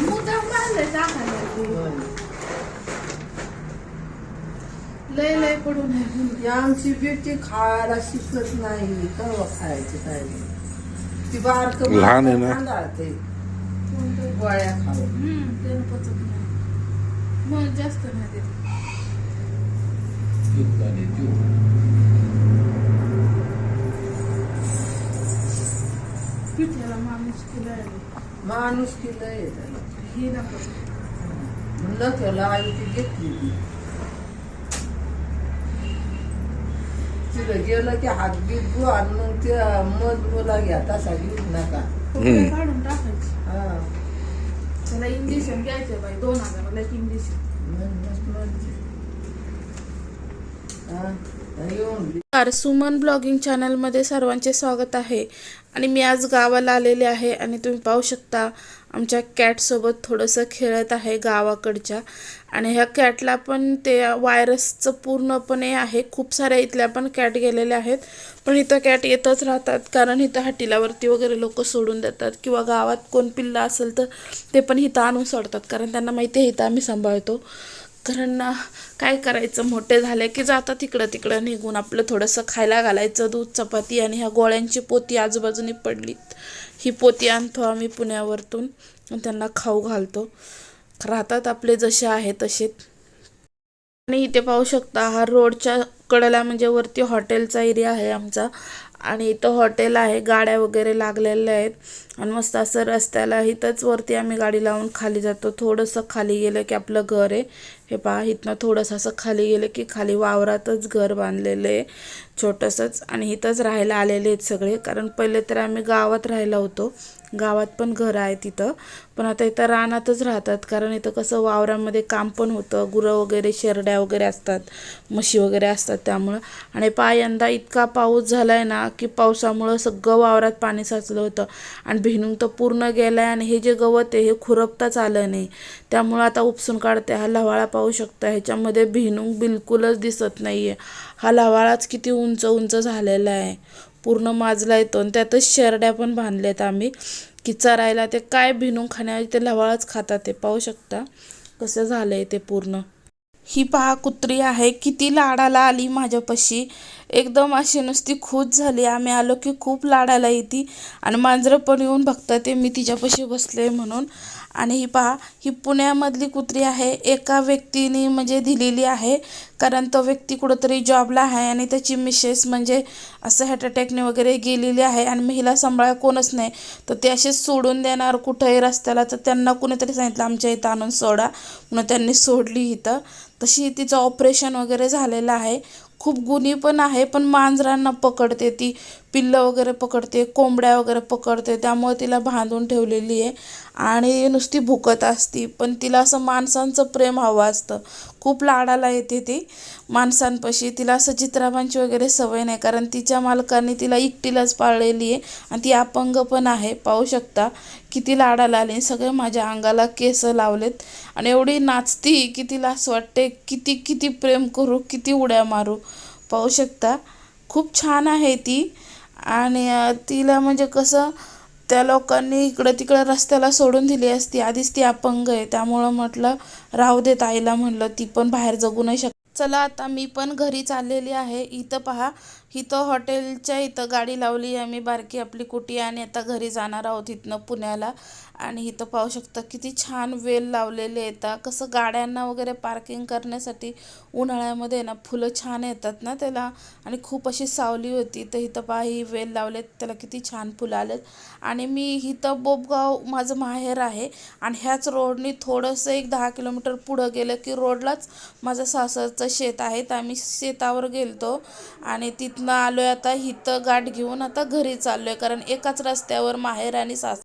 मुद्दाम लय लय पडून आमची बिटी खायला शिकत नाही कवा खायची काय ती बारक लहान आहे ना. गोळ्या खाऊ हम्म, त्यानं पचत नाही मग जास्त नाही देत. पिठ्याला माणूस केला माणूस किलं आहे त्याला हे नको. म्हणलं त्याला आई ती घेतली ती. तिथं गेलं की हात बीत गो आणि मग त्या मध बोला घ्या तसा घेऊ नका. काढून हा त्याला इंजेक्शन घ्यायचं बाई दोन हजाराला एक इंजेक्शन. हा, येऊन सुमन ब्लॉगिंग चॅनलमध्ये सर्वांचे स्वागत आहे आणि मी आज गावाला आलेले आहे आणि तुम्ही पाहू शकता आमच्या कॅटसोबत थोडंसं खेळत आहे गावाकडच्या. आणि ह्या कॅटला पण ते व्हायरसचं पूर्णपणे आहे. खूप साऱ्या इथल्या पण कॅट गेलेल्या आहेत. पण इथं कॅट येतच राहतात. कारण इथं हाटीलावरती वगैरे लोक सोडून देतात. किंवा गावात कोण पिल्लं असेल तर ते पण इथं आणून सोडतात. कारण त्यांना माहिती आहे इथं आम्ही सांभाळतो. कारण काय करायचं? मोठे झाले की जातात तिकडं तिकडं निघून. आपलं थोडंसं खायला घालायचं दूध चपाती आणि ह्या गोळ्यांची पोती आजूबाजूने पडलीत. ही पोती आणतो आम्ही पुण्यावरतून. त्यांना खाऊ घालतो. राहतात आपले जसे आहे तसे आणि इथे पाहू शकता हा रोडच्या कडेला म्हणजे वरती हॉटेलचा एरिया आहे आमचा. आणि इथं हॉटेल आहे गाड्या वगैरे लागलेल्या आहेत. आणि मस्त असं रस्त्याला इथंच वरती आम्ही गाडी लावून खाली जातो. थोडंसं खाली गेलं की आपलं घर आहे. हे पहा इथनं थोडंसं असं खाली गेलं की खाली वावरातच घर बांधलेलं आहे छोटंसंच. आणि इथंच राहायला आलेले आहेत सगळे कारण पहिले तर आम्ही गावात राहायला होतो. गावात पण घर आहे तिथं पण आता इथं रानातच राहतात कारण इथं कसं वावरामध्ये काम पण होतं गुरं वगैरे शेरड्या वगैरे असतात म्हशी वगैरे असतात त्यामुळं. आणि पा यंदा इतका पाऊस झाला आहे ना की पावसामुळं सगळं वावरात पाणी साचलं होतं. आणि भिनून तर पूर्ण गेलं आहे आणि हे जे गवत आहे हे खुरपताच आलं नाही. त्यामुळं आता उपसून काढते हा लवाळा पाहू शकता ह्याच्यामध्ये भिनूक बिलकुलच दिसत नाही आहे हा लवाळाच किती उंच उंच झालेला आहे. पूर्ण माजला येतो आणि त्यातच शेरड्या पण बांधल्यात आम्ही. की चरायला ते काय भिनून खाण्याऐवजी ते लवाळच खातात ते. पाहू शकता कसं झालं आहे ते पूर्ण. ही पहा कुत्री आहे किती लाडाला आली माझ्यापाशी. एकदम अशी नुसती खुश झाली. आम्ही आलो की खूप लाडाला येते. आणि मांजरं पण येऊन बघतात ते मी तिच्यापाशी बसले म्हणून. आणि ही पहा ही पुण्यामधली कुत्री आहे. एका व्यक्तीने म्हणजे दिलेली आहे. कारण तो व्यक्ती कुठंतरी जॉबला आहे आणि त्याची मिसेस म्हणजे असं हार्ट अटॅकने वगैरे गेलेली आहे आणि महिला सांभाळा कोणच नाही. तर ते असेच सोडून देणार कुठंही रस्त्याला. तर त्यांना कुणीतरी सांगितलं आमच्या इथं आणून सोडा. म्हणून त्यांनी सोडली इथं. तशी तिचं ऑपरेशन वगैरे झालेलं आहे. खूप गुणी पण आहे पण मांजरांना पकडते ती पिल्लं वगैरे पकडते कोंबड्या वगैरे पकडते त्यामुळे तिला बांधून ठेवलेली आहे. आणि नुसती भुकत असती पण तिला असं माणसांचं प्रेम हवं असतं. खूप लाडाला येते ती माणसांपाशी. तिला असं चित्राबांची वगैरे सवय नाही कारण तिच्या मालकाने तिला एकटीलाच पाळलेली आहे. आणि ती अपंग पण आहे. पाहू शकता किती लाडाला आली. सगळे माझ्या अंगाला केस लावलेत. आणि एवढी नाचती की तिला असं वाटते किती किती प्रेम करू किती उड्या मारू. पाहू शकता. खूप छान आहे ती. आणि तिला म्हणजे कसं त्या लोकांनी इकडं तिकडं रस्त्याला सोडून दिली असती. आधीच ती अपंग आहे. त्यामुळं म्हटलं राहू दे ताईला म्हणलं. ती पण बाहेर जगू नाही शकत. चला आता मी पण घरी चाललेली आहे. इथं पहा. इथं हॉटेलच्या इथं गाडी लावली आहे. मी बारकी आपली कुटी आणि आता घरी जाणार आहोत इथनं पुण्याला. आणि इथं पाहू शकता किती छान वेल लावलेले येतात. कसं गाड्यांना वगैरे पार्किंग करण्यासाठी उन्हाळ्यामध्ये ना फुलं छान येतात ना त्याला. आणि खूप अशी सावली होती. तर इथं पहा ही वेल लावलेत. त्याला किती छान फुलं आलेत. आणि मी इथं बोबगाव माझं माहेर आहे. आणि ह्याच रोडनी थोडंसं एक दहा किलोमीटर पुढं गेलं की रोडलाच माझं सासरचं शेत आहे. तर आम्ही शेतावर गेलतो. आणि तिथनं आलो आहे आता इथं गाठ घेऊन आता घरी चाललो आहे कारण एकाच रस्त्यावर माहेर आणि सास